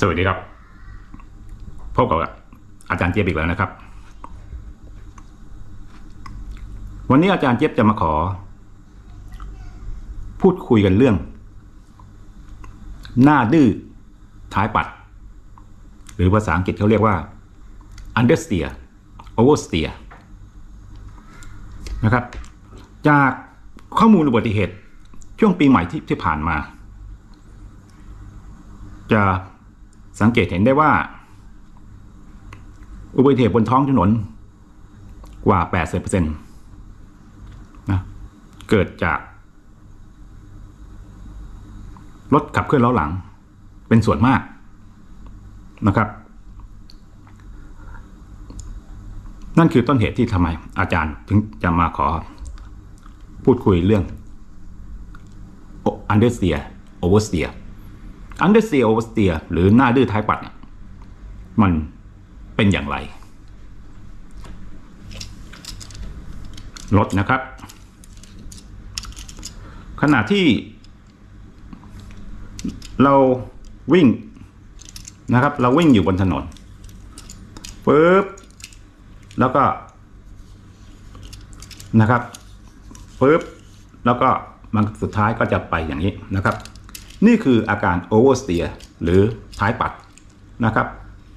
สวัสดีครับ พบกับอาจารย์เจี๊ยบอีกแล้วนะครับ วันนี้อาจารย์เจี๊ยบจะมาขอ พูดคุยกันเรื่อง หน้าดื้อท้ายปัด หรือภาษาอังกฤษเขาเรียกว่า understeer oversteer นะครับ จากข้อมูลอุบัติเหตุช่วงปีใหม่ที่ที่ผ่านมาจะ สังเกตเห็นได้ว่า อุบัติเหตุบนท้องถนนกว่า 80%นะเกิดจากรถขับเคลื่อนล้อหลัง เป็นส่วนมากนะครับ นั่นคือต้นเหตุที่ทำไมอาจารย์ถึงจะมาขอพูดคุยเรื่องอันเดอร์เซียโอเวอร์เซีย understeer oversteer understeer oversteer หรือหน้าดื้อท้ายปัดเนี่ยมันเป็นอย่างไรรถนะครับ ขณะที่ เราวิ่งนะครับ เราวิ่งอยู่บนถนนปึ๊บแล้วก็นะครับปึ๊บแล้วก็มันสุดท้ายก็จะไปอย่างนี้นะครับ นี่คืออาการ oversteer หรือท้ายปัดนะครับ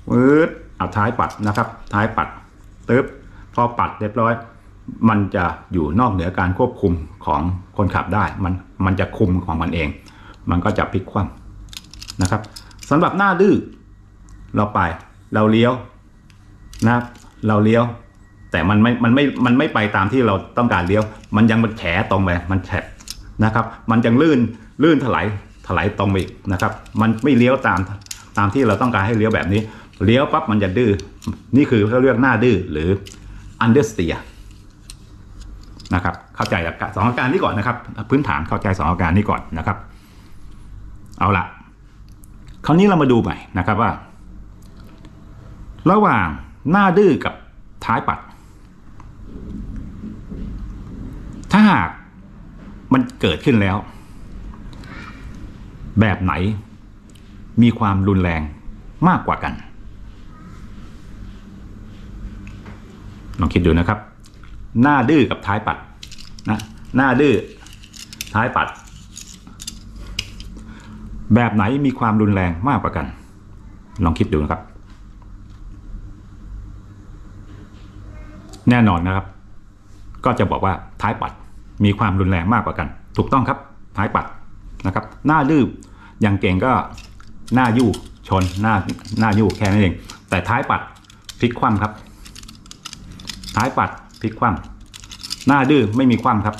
ปึ๊บเอาท้ายปัดนะครับ ท้ายปัดตึ๊บพอปัดเรียบร้อย มันจะอยู่นอกเหนือการควบคุมของคนขับได้ มันมันจะคุมของมันเอง มันก็จะพลิกคว่ำนะครับสำหรับหน้าดื้อเราไปเราเลี้ยวนะครับเราเลี้ยว แต่มันไม่มันไม่มันไม่ไปตามที่เราต้องการเลี้ยว มันยังมันแฉตรงไปมันแฉนะครับ มันยังลื่นลื่นถลาย ถลายตรงไปอีกนะครับ มันไม่เลี้ยวตามตามที่เราต้องการให้เลี้ยวแบบนี้ เลี้ยวปั๊บมันจะดื้อ นี่คือเขาเรียกหน้าดื้อหรือ understeer นะครับ เข้าใจสองอาการนี้ก่อนนะครับ พื้นฐานเข้าใจสองอาการนี้ก่อนนะครับ เอาละคราวนี้เรามาดูใหม่นะครับว่า ระหว่างหน้าดื้อกับท้ายปัด ถ้าหากมันเกิดขึ้นแล้ว แบบไหน มีความรุนแรงมากกว่ากัน ลองคิดดูนะครับ หน้าดื้อกับท้ายปัดนะหน้าดื้อท้ายปัด แบบไหนมีความรุนแรงมากกว่ากัน ลองคิดดูนะครับ แน่นอนนะครับ ก็จะบอกว่าท้ายปัดมีความรุนแรงมากกว่ากัน ถูกต้องครับท้ายปัดนะครับ หน้าดื้อ อย่างเก่งก็หน้ายู่ชนหน้าหน้ายู่แค่นั้นเอง แต่ท้ายปัดพลิกคว่ำครับ ท้ายปัดพลิกคว่ำหน้าดื้อไม่มีคว่ำครับ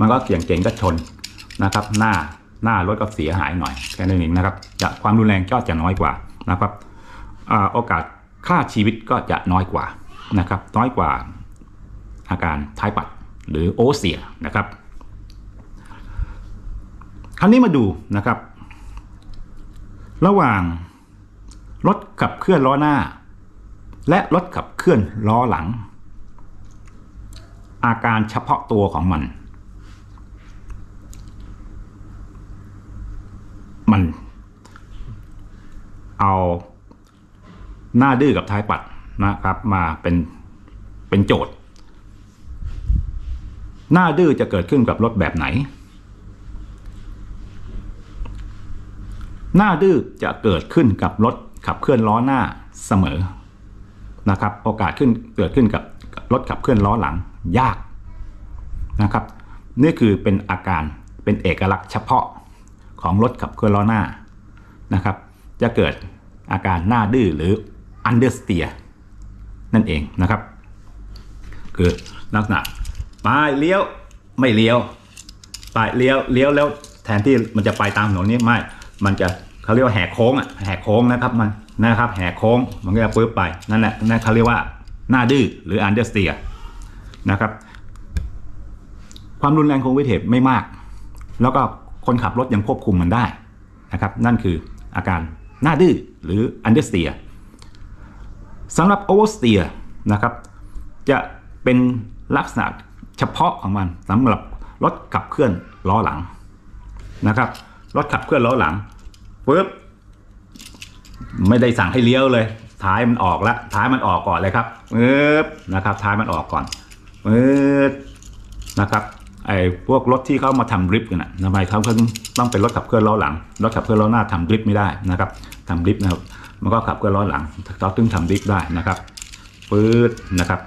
มันก็เกี่ยงเก่งก็ชนนะครับ หน้าหน้ารถก็เสียหายหน่อยแค่นั้นเองนะครับ จะความรุนแรงก็จะน้อยกว่านะครับอโอกาสค่าชีวิตก็จะน้อยกว่านะครับ น้อยกว่าอาการท้ายปัดหรือโอเสียนะครับ คราวนี้มาดูนะครับ ระหว่างรถขับเคลื่อนล้อหน้า และรถขับเคลื่อนล้อหลัง อาการเฉพาะตัวของมัน มัน เอาหน้าดื้อกับท้ายปัดนะครับมาเป็นเป็นโจทย์ หน้าดื้อจะเกิดขึ้นกับรถแบบไหน หน้าดื้อจะเกิดขึ้นกับรถขับเคลื่อนล้อหน้าเสมอนะครับโอกาสขึ้นเกิดขึ้นกับรถขับเคลื่อนล้อหลังยากนะครับ นี่คือเป็นอาการเป็นเอกลักษณ์เฉพาะของรถขับเคลื่อนล้อหน้านะครับ จะเกิดอาการหน้าดื้อหรือ understeer นั่นเองนะครับ คือลักษณะไปเลี้ยวไม่เลี้ยวไปเลี้ยวเลี้ยวแล้วแทนที่มันจะไปตามถนนนี้ไม่ มันจะเขาเรียกว่าแหกโค้งอะแหกโค้งนะครับมันนะครับ แหกโค้งมันก็จะปึ๊บไปนั่นแหละนั่นเขาเรียกว่าหน้าดื้อหรือ understeer นะครับ ความรุนแรงของอุบัติเหตุไม่มาก แล้วก็คนขับรถยังควบคุมมันได้นะครับ นั่นคืออาการหน้าดื้อหรือ understeer สำหรับ oversteer นะครับ จะเป็นลักษณะเฉพาะของมันสำหรับรถขับเคลื่อนล้อหลังนะครับรถขับเคลื่อนล้อหลัง ปึ๊บไม่ได้สั่งให้เลี้ยวเลย ท้ายมันออกล้วท้ายมันออกก่อนเลยครับเอ๊บนะครับ ท้ายมันออกก่อนเอ๊บนะครับไอ้พวกรถที่เขามาทำดริฟต์กันนะทำไมเขาถึงต้องเป็นรถขับเคลื่อนล้อหลังรถขับเคลื่อนล้อหน้าทำดริฟต์ไม่ได้นะครับทำดริฟต์นะครับมันก็ขับเคลื่อนล้อหลังเขาถึงทำดริฟต์ได้นะครับปื๊ดนะครับ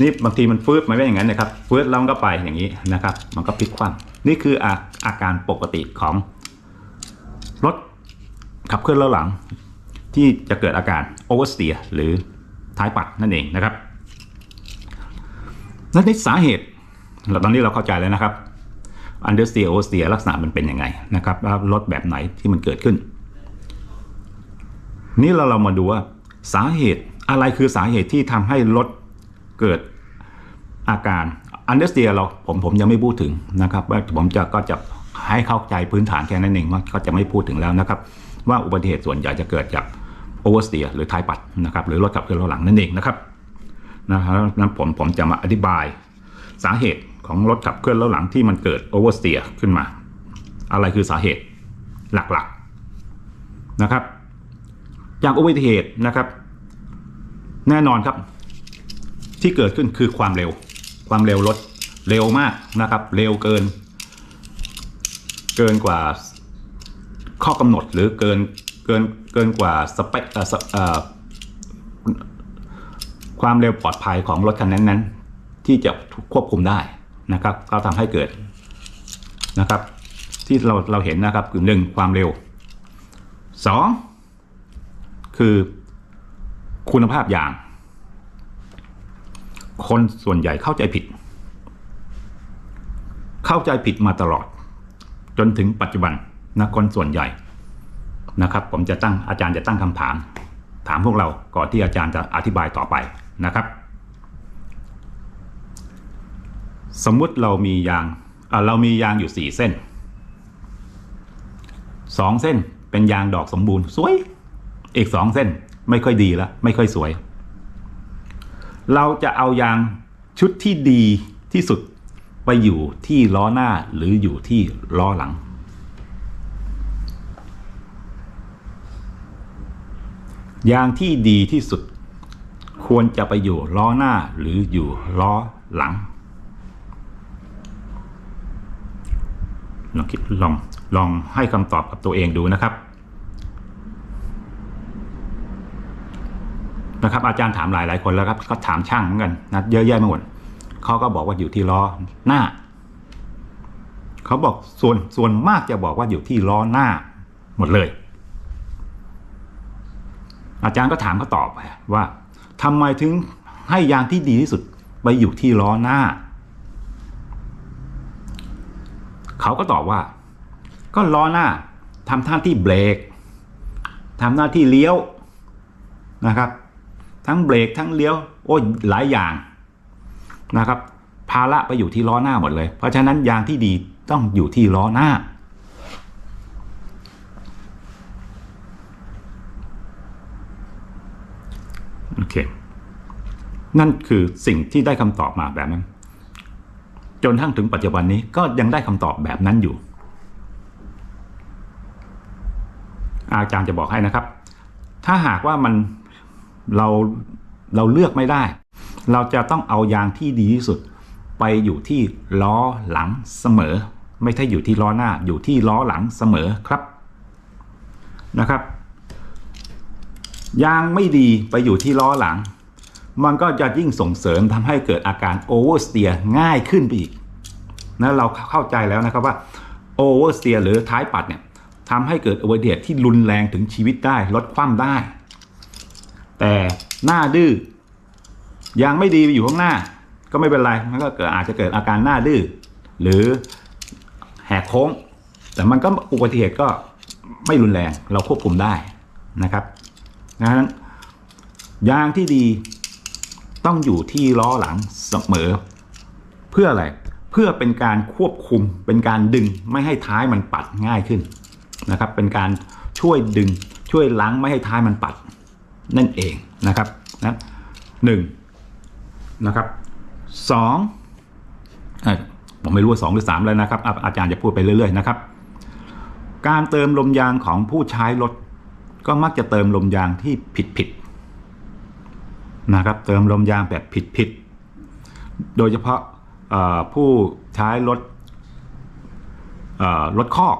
นี่บางทีมันฟืดมันไม่อย่างนั้นนะครับฟืดแล้วมันก็ไปอย่างนี้นะครับ มันก็พลิกคว่ำนี่คืออาอาการปกติของรถ ขับเคลื่อนล้อหลัง ที่จะเกิดอาการโอเวอร์สเตียหรือท้ายปัดนั่นเองนะครับและในสาเหตุเราตอนนี้เราเข้าใจแล้วนะครับอันเดอร์สเตียโอเวอร์สเตียลักษณะมันเป็นยังไงนะครับรถแบบไหนที่มันเกิดขึ้น นี่เราเรามาดูว่าสาเหตุอะไรคือสาเหตุที่ทำให้รถเกิดอาการอันเดอร์สเตียเราผมผมยังไม่พูดถึงนะครับว่าผมจะก็จะให้เข้าใจพื้นฐานแค่นั้นเองว่าก็จะไม่พูดถึงแล้วนะครับ ว่าอุบัติเหตุส่วนใหญ่จะเกิดจากโอเวอร์สเตียหรือท้ายปัดนะครับหรือรถขับเคลื่อนล้อหลังนั่นเองนะครับนะครับนั้นผมผมจะมาอธิบายสาเหตุของรถขับเคลื่อนล้อหลังที่มันเกิดโอเวอร์สเตียขึ้นมา อะไรคือสาเหตุหลักๆนะครับ จากอุบัติเหตุนะครับ แน่นอนครับ ที่เกิดขึ้นคือความเร็ว ความเร็วรถเร็วมากนะครับ เร็วเกิน เกินกว่า ข้อกำหนดหรือเกินเกินเกินกว่าสเปคความเร็วปลอดภัยของรถคันนั้นๆที่จะควบคุมได้นะครับ ก็ทำให้เกิดนะครับ ที่เราเราเห็นนะครับคือหนึ่งความเร็วสองคือคุณภาพยาง คนส่วนใหญ่เข้าใจผิด เข้าใจผิดมาตลอด จนถึงปัจจุบัน นะคนส่วนใหญ่นะครับ ผมจะตั้งอาจารย์จะตั้งคำถาม ถามพวกเราก่อนที่อาจารย์จะอธิบายต่อไปนะครับ สมมุติเรามียางอะเรามียางอยู่สี่เส้นสองเส้นเป็นยางดอกสมบูรณ์สวย อีกสองเส้นไม่ค่อยดีแล้วไม่ค่อยสวย เราจะเอายางชุดที่ดีที่สุดไปอยู่ที่ล้อหน้าหรืออยู่ที่ล้อหลัง ยางที่ดีที่สุดควรจะไปอยู่ล้อหน้าหรืออยู่ล้อหลังลองคิดลองลองให้คำตอบกับตัวเองดูนะครับ นะครับ อาจารย์ถามหลายหลายคนแล้วครับ ก็ถามช่างเหมือนกันนะเยอะแยะไปหมดเขาก็บอกว่าอยู่ที่ล้อหน้าเขาบอกส่วนส่วนมากจะบอกว่าอยู่ที่ล้อหน้าหมดเลย อาจารย์ก็ถามเขาตอบไปว่าทำไมถึงให้ยางที่ดีที่สุดไปอยู่ที่ล้อหน้า เขาก็ตอบว่า ก็ล้อหน้าทำหน้าที่เบรกทำหน้าที่เลี้ยวนะครับ ทั้งเบรกทั้งเลี้ยวโอ้ยหลายอย่างนะครับ ภาระไปอยู่ที่ล้อหน้าหมดเลย เพราะฉะนั้นยางที่ดีต้องอยู่ที่ล้อหน้า โอเค นั่นคือสิ่งที่ได้คำตอบมาแบบนั้น จนทั้งถึงปัจจุบันนี้ก็ยังได้คำตอบแบบนั้นอยู่ อาจารย์จะบอกให้นะครับ ถ้าหากว่ามันเราเราเลือกไม่ได้ เราจะต้องเอายางที่ดีที่สุด ไปอยู่ที่ล้อหลังเสมอ ไม่ใช่อยู่ที่ล้อหน้าอยู่ที่ล้อหลังเสมอครับนะครับ ยางไม่ดีไปอยู่ที่ล้อหลัง มันก็จะยิ่งส่งเสริมทำให้เกิดอาการโอเวอร์สเตียง่ายขึ้นไปอีกนะเราเข้าใจแล้วนะครับว่าโอเวอร์สเตียหรือท้ายปัดเนี่ยทำให้เกิดอุบัติเหตุที่รุนแรงถึงชีวิตได้ลดความได้ แต่หน้าดื้อยางไม่ดีไปอยู่ข้างหน้า ก็ไม่เป็นไรมันก็เกิดอาจจะเกิดอาการหน้าดื้อหรือแหกโค้ง แต่มันก็อุบัติเหตุก็ไม่รุนแรงเราควบคุมได้นะครับ งั้นยางที่ดีต้องอยู่ที่ล้อหลังเสมอ เพื่ออะไรเพื่อเป็นการควบคุมเป็นการดึงไม่ให้ท้ายมันปัดง่ายขึ้นนะครับ เป็นการช่วยดึงช่วยล้างไม่ให้ท้ายมันปัดนั่นเองนะครับนะหนึ่งนะครับสองอผมไม่รู้ว่าสองหรือสามแล้วนะครับอาอาจารย์จะพูดไปเรื่อยๆนะครับ การเติมลมยางของผู้ใช้รถ ก็มักจะเติมลมยางที่ผิดผิดๆนะครับ เติมลมยางแบบผิดผิดๆโดยเฉพาะผู้ใช้รถรถคอก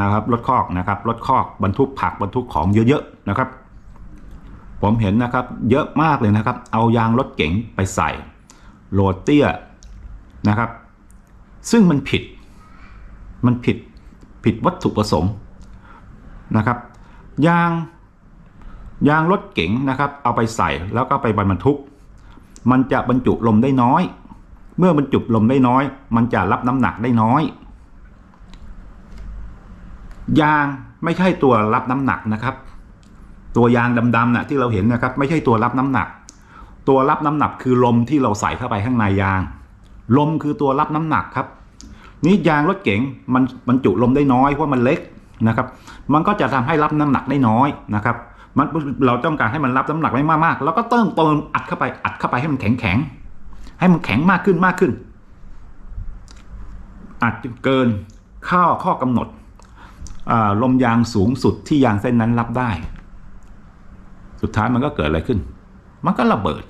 นะครับรถคอกนะครับรถคอกบรรทุกผักบรรทุกของเยอะๆนะครับ ผมเห็นนะครับเยอะมากเลยนะครับ เอายางรถเก๋งไปใส่โรดเตี้ยนะครับ ซึ่งมันผิดมันผิดผิดวัตถุประสงค์นะครับ ยาง ยางรถเก๋งนะครับ เอาไปใส่แล้วก็ไปบรรทุก มันจะบรรจุลมได้น้อย เมื่อบรรจุลมได้น้อย มันจะรับน้ำหนักได้น้อย ยางไม่ใช่ตัวรับน้ำหนักนะครับ ตัวยางดำๆนะ่ะที่เราเห็นนะครับ ไม่ใช่ตัวรับน้ำหนัก ตัวรับน้ำหนักคือลมที่เราใส่เข้าไปข้างในยาง ลมคือตัวรับน้ำหนักครับนี่ยางรถเก๋งมันบรรจุลมได้น้อยเพราะมันเล็กนะครับ มันก็จะทำให้รับน้ำหนักได้น้อยนะครับมันเราต้องการให้มันรับน้ำหนักไม่มากๆ แล้วก็เติมเติมอัดเข้าไปอัดเข้าไปให้มันแข็งแข็งให้มันแข็งมากขึ้นมากขึ้น อัดจนเกินข้อข้อกำหนดลมยางสูงสุดที่ยางเส้นนั้นรับได้ สุดท้ายมันก็เกิดอะไรขึ้น มันก็ระเบิด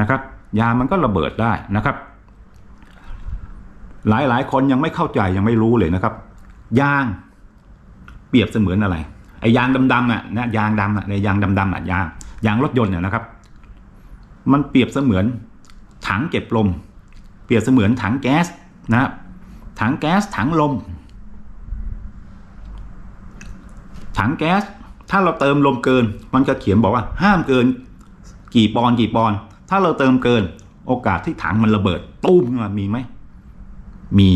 นะครับ ยางมันก็ระเบิดได้นะครับ หลายหลายคนยังไม่เข้าใจยังไม่รู้เลยนะครับ ยาง ปรียบเสมือนอะไรไอ้ยางดำๆน่ะนะยางดำน่ะในยางดำๆน่ะยางยางรถยนต์เนี่ยนะครับ มันเปรียบเสมือนถังเก็บลม เปรียบเสมือนถังแก๊สนะถังแก๊สถังลม ถังแก๊สถ้าเราเติมลมเกิน มันจะเขียนบอกว่าห้ามเกิน กี่ปอนกี่ปอน ถ้าเราเติมเกิน โอกาสที่ถังมันระเบิดตุ้มขึ้นมามีไหมมี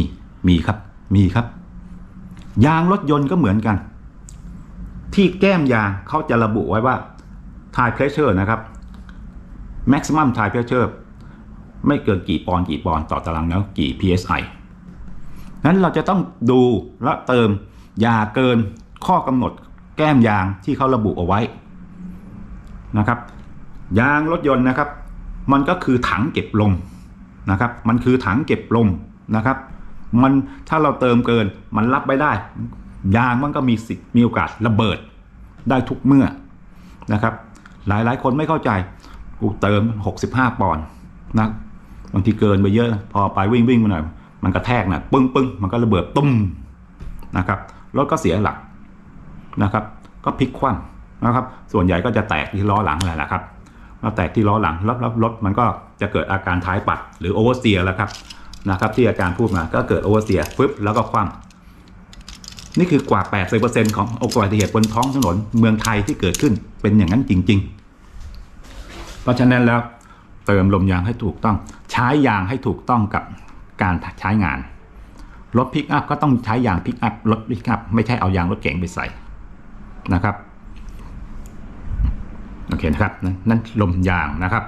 มีครับ มีครับ ยางรถยนต์ก็เหมือนกัน ที่แก้มยางเขาจะระบุไว้ว่า tire pressure นะครับ maximum tire pressure ไม่เกินกี่ปอนด์กี่ปอนด์ต่อตารางนิ้วกี่ psi นั้นเราจะต้องดูและเติมยาเกินข้อกำหนดแก้มยางที่เขาระบุเอาไว้นะครับยางรถยนต์นะครับ มันก็คือถังเก็บลมนะครับ มันคือถังเก็บลมนะครับ มันถ้าเราเติมเกินมันรับไม่ได้ ยางมันก็มีสิทธิ์มีโอกาสระเบิดได้ทุกเมื่อนะครับ หลายหลายคนไม่เข้าใจกูเติม 65 ปอนด์นะบางทีเกินไปเยอะ พอไปวิ่งวิ่งมาหน่อยมันกระแทกนะปึ้งปึ้งมันก็ระเบิดตุ้มนะครับรถก็เสียหลักนะครับ ก็พลิกคว่ำนะครับ ส่วนใหญ่ก็จะแตกที่ล้อหลังแหละนะครับมาแตกที่ล้อหลังแล้วแล้วรถมันก็จะเกิดอาการท้ายปัดหรือโอเวอร์เซียแล้วครับนะครับ ที่อาจารย์พูดมาก็เกิดโอเวอร์เซียปึ๊บแล้วก็คว่ำ นี่คือกว่า 80%ของอุบัติเหตุบนท้องถนนเมืองไทยที่เกิดขึ้นเป็นอย่างนั้นจริง ๆ เพราะฉะนั้นแล้วเติมลมยางให้ถูกต้อง ใช้ยางให้ถูกต้องกับการใช้งาน รถพิกอัพก็ต้องใช้ยางพิกอัพรถพิกอัพไม่ใช่เอายางรถเก๋งไปใส่นะครับโอเคนะครับนั่นลมยางนะครับ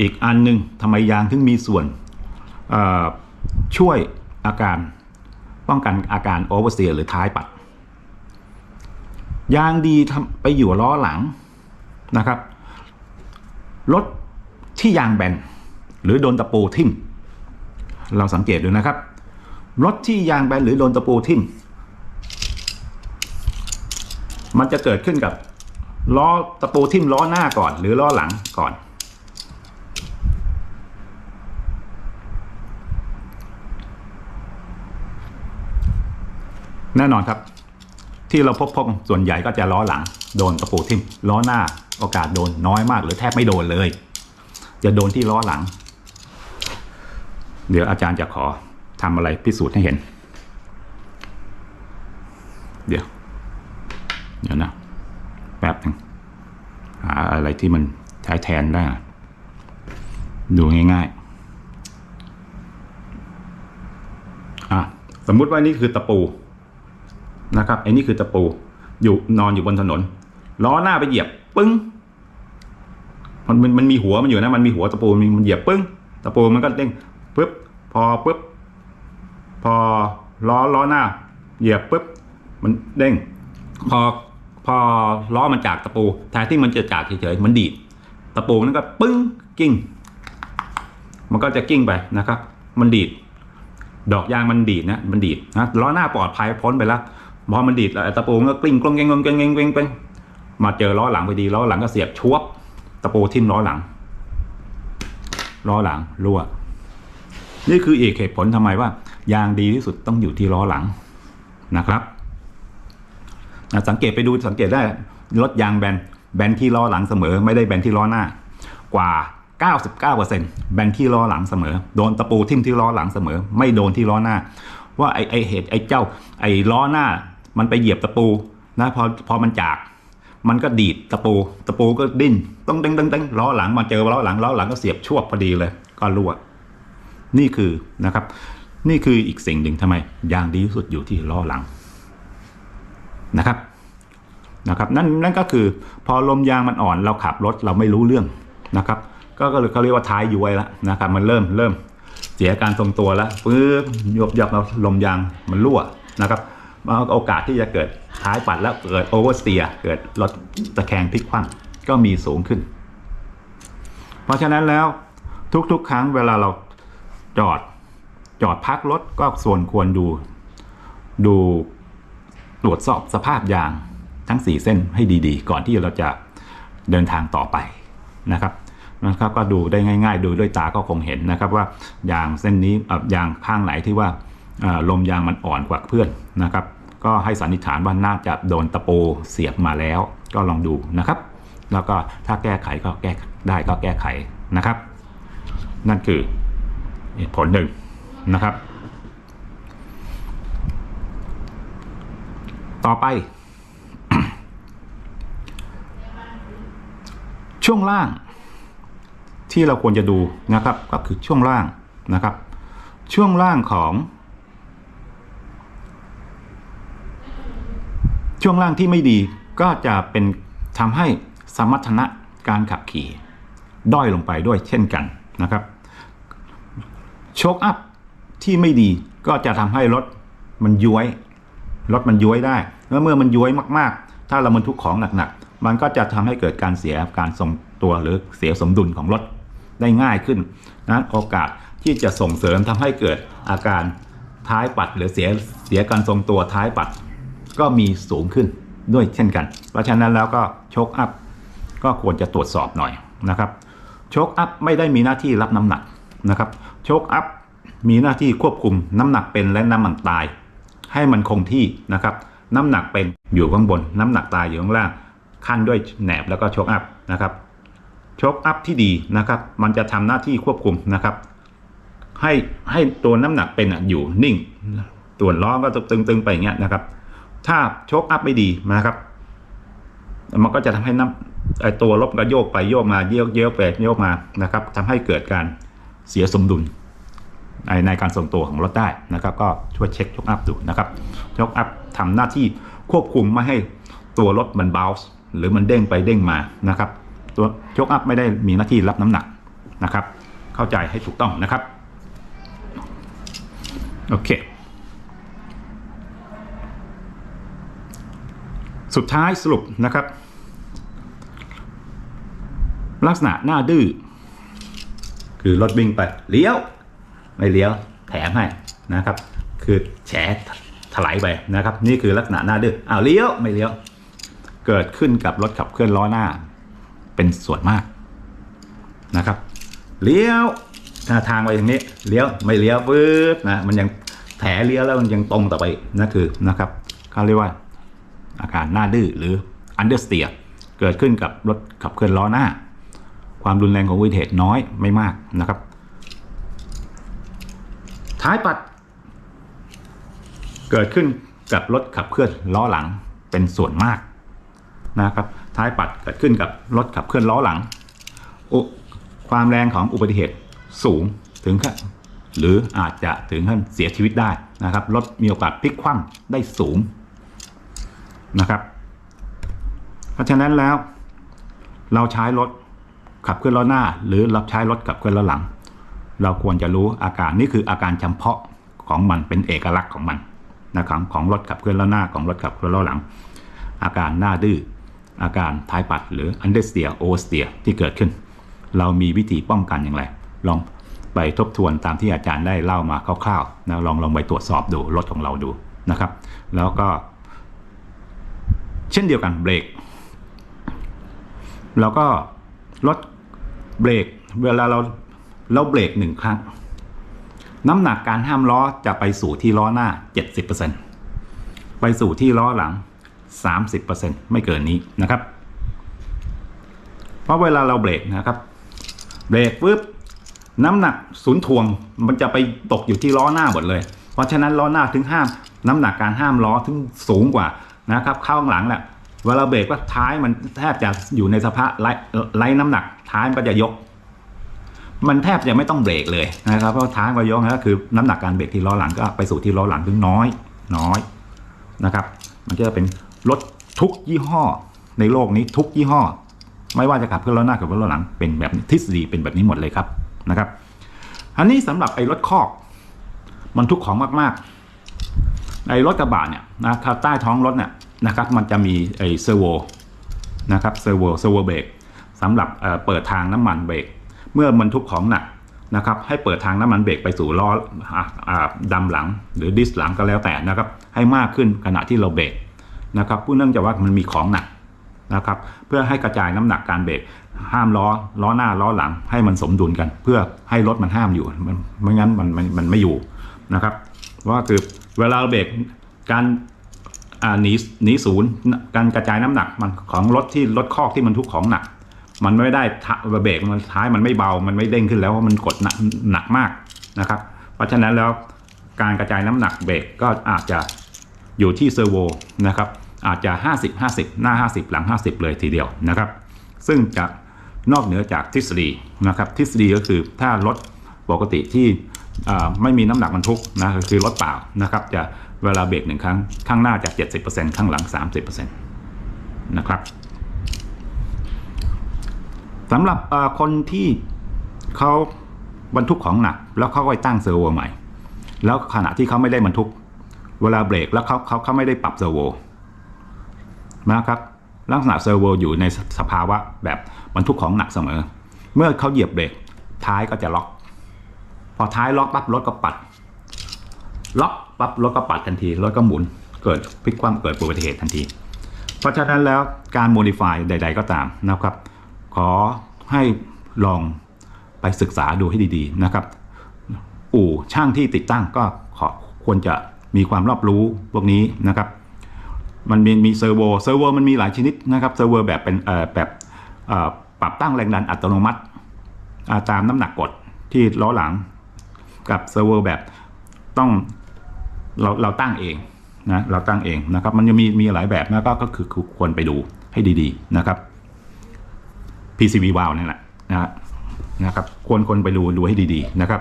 อีกอันหนึ่งทำไมยางถึงมีส่วนช่วยอาการ ป้องกันอาการโอเวอร์เซียหรือท้ายปัด ยางดีทำไปอยู่ล้อหลังนะครับ รถที่ยางแบนหรือโดนตะปูทิ่ม เราสังเกตดูนะครับ รถที่ยางแบนหรือโดนตะปูทิ่ม มันจะเกิดขึ้นกับล้อตะปูทิ่มล้อหน้าก่อน หรือล้อหลังก่อน แน่นอนครับ ที่เราพบพบส่วนใหญ่ก็จะล้อหลังโดนตะปูทิ่มล้อหน้าโอกาสโดนน้อยมากหรือแทบไม่โดนเลย จะโดนที่ล้อหลัง เดี๋ยวอาจารย์จะขอทำอะไรพิสูจน์ให้เห็น เดี๋ยว เดี๋ยวนะแป๊บหนึงหาอะไรที่มันใช้แทนได้ ดูง่ายๆ อะ สมมุติว่านี่คือตะปู นะครับไอ้นี่คือตะปู อยู่นอนอยู่บนถนน ล้อหน้าไปเหยียบปึ้งมันมันมันมีหัวมันอยู่นะ มันมีหัวตะปูมันมันเหยียบปึ้งตะปูมันก็เด้งปึ๊บพอปึ๊บพอล้อล้อหน้า เหยียบปึ๊บมันเด้งพอพอล้อมันจากตะปูแทนที่มันจะจากเฉยๆมันดีดตะปูนั้นก็ปึ้งกิ้ง มันก็จะกิ้งไปนะครับ มันดีด ดอกยางมันดีดนะมันดีดนะล้อหน้าปลอดภัยพ้นไปแล้ว พอมันดีดตะปูมันก็กลิ้งกลงเกงกลงเกงเกงเกงมาเจอล้อหลังพอดีล้อหลังก็เสียบชวบตะปูทิ่มล้อหลังล้อหลังรั่ว นี่คืออีกเหตุผลทำไมว่ายางดีที่สุดต้องอยู่ที่ล้อหลังนะครับสังเกตไปดูสังเกตได้รถยางแบนแบนที่ล้อหลังเสมอ ไม่ได้แบนที่ล้อหน้ากว่า 99%แบนที่ล้อหลังเสมอ โดนตะปูทิ่มที่ล้อหลังเสมอ ไม่โดนที่ล้อหน้า ว่าไอไอเหตุไอเจ้าไอล้อหน้า มันไปเหยียบตะปูนะพอพอมันจาก มันก็ดีดตะปู ตะปูก็ดิ้นต้องเด้งเด้งด้งล้อหลังมาเจอล้อหลังล้อหลังก็เสียบชวบพอดีเลย ก็รั่วนี่คือนะครับ นี่คืออีกสิ่งหนึ่งทำไมยางดีที่สุดอยู่ที่ล้อหลังนะครับนะครับนั่นนั่นก็คือพอลมยางมันอ่อนเราขับรถเราไม่รู้เรื่องนะครับ ก็เลยเขาเรียกว่าท้ายย้วยแล้วนะครับ มันเริ่มเริ่มเสียการทรงตัวแล้วปื๊บหยบหยบแล้วลมยางมันรั่วนะครับ โอกาสที่จะเกิดท้ายปัดแล้วเกิดโอเวอร์สเตียเกิดรถตะแคงพลิกคว่ำก็มีสูงขึ้น เพราะฉะนั้นแล้วทุกๆ ครั้งเวลาเราจอดจอดพักรถก็ส่วนควรดู ดูตรวจสอบสภาพยางทั้ง 4 เส้นให้ดีๆ ก่อนที่เราจะเดินทางต่อไปนะครับนะครับก็ดูได้ง่าย ๆ ดูด้วยตาก็คงเห็นนะครับว่ายางเส้นนี้ยางข้างไหนที่ว่า ลมยางมันอ่อนกว่าเพื่อนนะครับ ก็ให้สันนิษฐานว่าน่าจะโดนตะปูเสียบมาแล้ว ก็ลองดูนะครับ แล้วก็ถ้าแก้ไขก็แก้ได้ก็แก้ไขนะครับ นั่นคือผลหนึ่งนะครับ ต่อไป ช่วงล่างที่เราควรจะดูนะครับก็คือช่วงล่างนะครับ ช่วงล่างของ ช่วงล่างที่ไม่ดีก็จะเป็นทำให้สมรรถนะการขับขี่ ด้อยลงไปด้วยเช่นกันนะครับโชคอัพที่ไม่ดีก็จะทำให้รถมันย้วยรถมันย้วยได้แล้วเมื่อมันย้วยมาก ๆ ถ้าเราบรรทุกของหนักๆมันก็จะทำให้เกิดการเสียการทรงตัวหรือเสียสมดุลของรถได้ง่ายขึ้นนะโอกาสที่จะส่งเสริมทำให้เกิดอาการท้ายปัด หรือเสียเสียการทรงตัวท้ายปัด ก็มีสูงขึ้นด้วยเช่นกัน เพราะฉะนั้นแล้วก็โชคอัพก็ควรจะตรวจสอบหน่อยนะครับโชคอัพไม่ได้มีหน้าที่รับน้ำหนักนะครับโชคอัพมีหน้าที่ควบคุมน้ำหนักเป็นและน้ำหนักตาย ให้มันคงที่นะครับน้ำหนักเป็นอยู่ข้างบน น้ำหนักตายอยู่ข้างล่างขั้นด้วยแหนบแล้วก็โชคอัพนะครับโชคอัพที่ดีนะครับ มันจะทำหน้าที่ควบคุมนะครับ ให้ให้ตัวน้ำหนักเป็นอะอยู่นิ่ง ตัวล้อก็จะตึงๆไปอย่างเงี้ยนะครับ ถ้าโชคอัพไม่ดีนะครับ มันก็จะทำให้น้ำไอตัวลบก็โยกไปโยกมาเยกเยกไปโยกมานะครับทำให้เกิดการเสียสมดุลในในการทรงตัวของรถได้นะครับ ก็ช่วยเช็คโชคอัพดูนะครับโชคอัพทำหน้าที่ควบคุมไม่ให้ตัวรถมันบ o ลส์หรือมันเด้งไปเด้งมานะครับ ตัวโชคอัพไม่ได้มีหน้าที่รับน้ำหนักนะครับ เข้าใจให้ถูกต้องนะครับ โอเค สุดท้ายสรุปนะครับ ลักษณะหน้าดื้อคือรถวิ่งไปเลี้ยว ไม่เลี้ยวแถมให้นะครับ คือแฉถลายไปนะครับ นี่คือลักษณะหน้าดื้ออ้าวเลี้ยวไม่เลี้ยว เกิดขึ้นกับรถขับเคลื่อนล้อหน้า เป็นส่วนมากนะครับ เลี้ยวถ้าทางไปอย่างนี้เลี้ยวไม่เลี้ยวปื๊ดนะมันยังแถเลี้ยวแล้วมันยังตรงต่อไปนั่นคือนะครับเขาเรียกว่า อาการหน้าดื้อหรือ understeer เกิดขึ้นกับรถขับเคลื่อนล้อหน้า ความรุนแรงของอุบัติเหตุน้อยไม่มากนะครับ ท้ายปัด เกิดขึ้นกับรถขับเคลื่อนล้อหลังเป็นส่วนมากนะครับ ท้ายปัดเกิดขึ้นกับรถขับเคลื่อนล้อหลัง ความแรงของอุบัติเหตุสูงถึงขั้นหรืออาจจะถึงขั้นเสียชีวิตได้นะครับ รถมีโอกาสพลิกคว่ำได้สูง นะครับ เพราะฉะนั้นแล้ว เราใช้รถขับเคลื่อนล้อหน้า หรือเราใช้รถขับเคลื่อนล้อหลัง เราควรจะรู้อาการนี่คืออาการเฉพาะของมันเป็นเอกลักษณ์ของมันนะครับของรถขับเคลื่อนล้อหน้าของรถขับเคลื่อนล้อหลัง อาการหน้าดื้ออาการท้ายปัดหรือ understeer oversteer ที่เกิดขึ้น เรามีวิธีป้องกันอย่างไร ลองไปทบทวนตามที่อาจารย์ได้เล่ามาคร่าวๆนะลองลองไปตรวจสอบดูรถของเราดูนะครับ แล้วก็ เช่นเดียวกันเบรกแล้วก็ลดเบรกเวลาเราเราเบรกหนึ่งครั้ง น้ำหนักการห้ามล้อจะไปสู่ที่ล้อหน้า 70%ไปสู่ที่ล้อหลัง 30%ไม่เกินนี้นะครับ เพราะเวลาเราเบรกนะครับ เบรกปุ๊บน้ำหนักศูนย์ถ่วงมันจะไปตกอยู่ที่ล้อหน้าหมดเลย เพราะฉะนั้นล้อหน้าถึงห้าม น้ำหนักการห้ามล้อถึงสูงกว่า นะครับเข้าข้างหลังแหละเวลาเบรกว่าท้ายมันแทบจะอยู่ในสภาพไร้ไร้น้ำหนัก ท้ายมันก็จะยก มันแทบจะไม่ต้องเบรกเลยนะครับเพราะท้ายก็ยกนะก็คือน้ำหนักการเบรกที่ล้อหลังก็ไปสู่ที่ล้อหลังถึงน้อย น้อยนะครับ มันก็จะเป็นรถทุกยี่ห้อ ในโลกนี้ทุกยี่ห้อ ไม่ว่าจะขับเคลื่อนล้อหน้ากับล้อหลังเป็นแบบทฤษฎีเป็นแบบนี้หมดเลยครับนะครับ อันนี้สำหรับไอ้รถคอก มันทุกของมากๆ ไอ้รถกระบะเนี่ยนะครับใต้ท้องรถเนี่ยนะครับมันจะมีไอ้เซอร์โวนะครับเซอร์โวเซอร์โวเบรกสำหรับเอ่อเปิดทางน้ำมันเบรกเมื่อบรรทุกของหนักนะครับให้เปิดทางน้ำมันเบรกไปสู่ล้ออ่าอ่าดำหลัง หรือดิสหลังก็แล้วแต่นะครับให้มากขึ้นขณะที่เราเบรกนะครับเนื่องจากว่ามันมีของหนักนะครับเพื่อให้กระจายน้ำหนักการเบรกห้ามล้อล้อหน้าล้อหลังให้มันสมดุลกัน เพื่อให้รถมันห้ามอยู่มันไม่งั้นมันมันมันไม่อยู่นะครับว่าคือ เวลาเบรกการหนีหนีศูนย์การกระจายน้ำหนักมันของรถที่รถคอกที่มันทุกของหนัก มันไม่ได้เบรกมันท้ายมันไม่เบา มันไม่เด้งขึ้นแล้วเพราะมันกดหนักหนักมากนะครับ เพราะฉะนั้นแล้วการกระจายน้ำหนักเบรกก็อาจจะอยู่ที่เซอร์โวนะครับอาจจะ 50 50 หน้า 50 หลัง 50 เลยทีเดียวนะครับ ซึ่งจะนอกเหนือจากทฤษฎีนะครับ ทฤษฎีก็คือถ้ารถปกติที่ ไม่มีน้ำหนักบรรทุกนะคือรถเปล่านะครับจะเวลาเบรกหนึ่งครั้งข้างหน้าจะ70%ข้างหลัง 30%นะครับสำหรับคนที่เขาบรรทุกของหนัก แล้วเขาก็ไปตั้งเซอร์โวใหม่ แล้วขณะที่เขาไม่ได้บรรทุก เวลาเบรกแล้วเขาเขาเขาไม่ได้ปรับเซอร์โวนะครับลักษณะเซอร์โวอยู่ในสภาวะแบบบรรทุกของหนักเสมอ เมื่อเขาเหยียบเบรกท้ายก็จะล็อก พอท้ายล็อกปั๊บรถก็ปัด ล็อกปั๊บรถก็ปัดทันทีรถก็หมุน เกิดพลิกคว่ำเกิดอุบัติเหตุทันที เพราะฉะนั้นแล้วการโมดิฟายใด ๆ ก็ตามนะครับ ขอให้ลองไปศึกษาดูให้ดีๆนะครับ อู่ช่างที่ติดตั้งก็ขอควรจะมีความรอบรู้พวกนี้นะครับ มันมีมีเซอร์โวเซอร์โวมันมีหลายชนิดนะครับเซอร์โวแบบเป็นเอ่อแบบเอ่อปรับตั้งแรงดันอัตโนมัติตามน้ำหนักกดที่ล้อหลัง กับเซอร์โวแบบต้องเราเราตั้งเองนะเราตั้งเองนะครับมันจะมีมีหลายแบบนะก็ก็คือควรไปดูให้ดีๆนะครับ PCB valve นี่แหละนะนะครับควรคนไปดูดูให้ดีๆนะครับ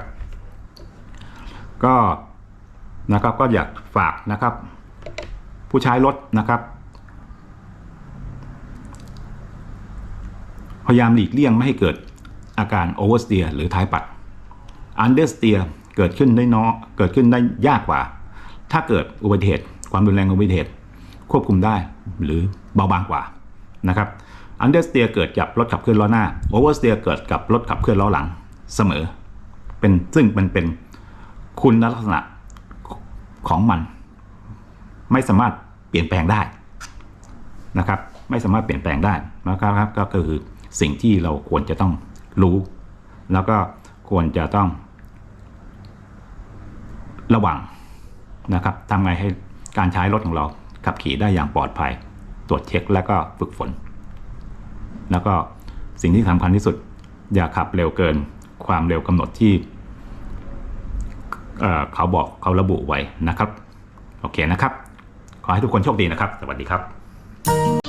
ก็นะครับก็อยากฝากนะครับ ผู้ใช้รถนะครับ พยายามหลีกเลี่ยงไม่ให้เกิดอาการโอเวอร์สเตียหรือท้ายปัด อันเดอร์สเตียเกิดขึ้นได้น้อยเกิดขึ้นได้ยากกว่า ถ้าเกิดอุบัติเหตุความรุนแรงของอุบัติเหตุควบคุมได้หรือเบาบางกว่านะครับอันเดอร์สเตียเกิดกับรถขับเคลื่อนล้อหน้าโอเวอร์สเตียเกิดกับรถขับเคลื่อนล้อหลังเสมอ เป็นซึ่งมันเป็นคุณลักษณะของมัน ไม่สามารถเปลี่ยนแปลงได้นะครับ ไม่สามารถเปลี่ยนแปลงได้นะครับก็คือสิ่งที่เราควรจะต้องรู้ แล้วก็ควรจะต้อง ระวังนะครับทำไงให้การใช้รถของเราขับขี่ได้อย่างปลอดภัย ตรวจเช็คแล้วก็ฝึกฝน แล้วก็สิ่งที่สำคัญที่สุด อย่าขับเร็วเกินความเร็วกำหนดที่เเขาบอกเขาระบุไว้นะครับ โอเคนะครับ ขอให้ทุกคนโชคดีนะครับ สวัสดีครับ